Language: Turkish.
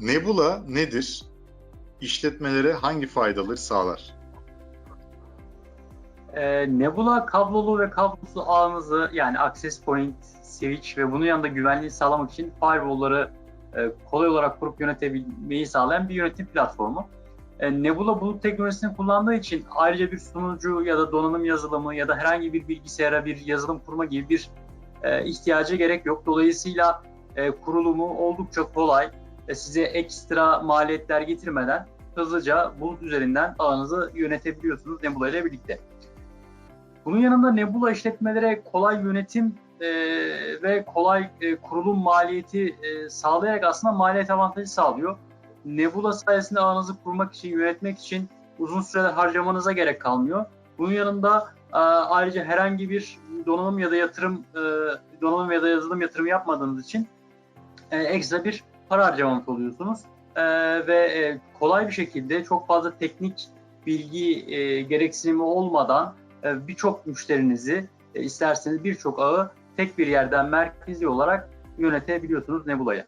Nebula nedir? İşletmelere hangi faydaları sağlar? E, Nebula kablolu ve kablosuz ağınızı yani access point, switch ve bunun yanında güvenliği sağlamak için firewall'ları e, kolay olarak kurup yönetebilmeyi sağlayan bir yönetim platformu. E, Nebula bulut teknolojisini kullandığı için ayrıca bir sunucu ya da donanım yazılımı ya da herhangi bir bilgisayara bir yazılım kurma gibi bir e, ihtiyaca gerek yok. Dolayısıyla e, kurulumu oldukça kolay size ekstra maliyetler getirmeden hızlıca bulut üzerinden ağınızı yönetebiliyorsunuz Nebula ile birlikte. Bunun yanında Nebula işletmelere kolay yönetim e, ve kolay e, kurulum maliyeti e, sağlayarak aslında maliyet avantajı sağlıyor. Nebula sayesinde ağınızı kurmak için, yönetmek için uzun süreler harcamanıza gerek kalmıyor. Bunun yanında e, ayrıca herhangi bir donanım ya da yatırım, e, donanım ya da yazılım yatırımı yapmadığınız için e, ekstra bir para harcamamış oluyorsunuz. E, ve e, kolay bir şekilde çok fazla teknik bilgi e, gereksinimi olmadan e, birçok müşterinizi e, isterseniz birçok ağı tek bir yerden merkezi olarak yönetebiliyorsunuz Nebula'ya.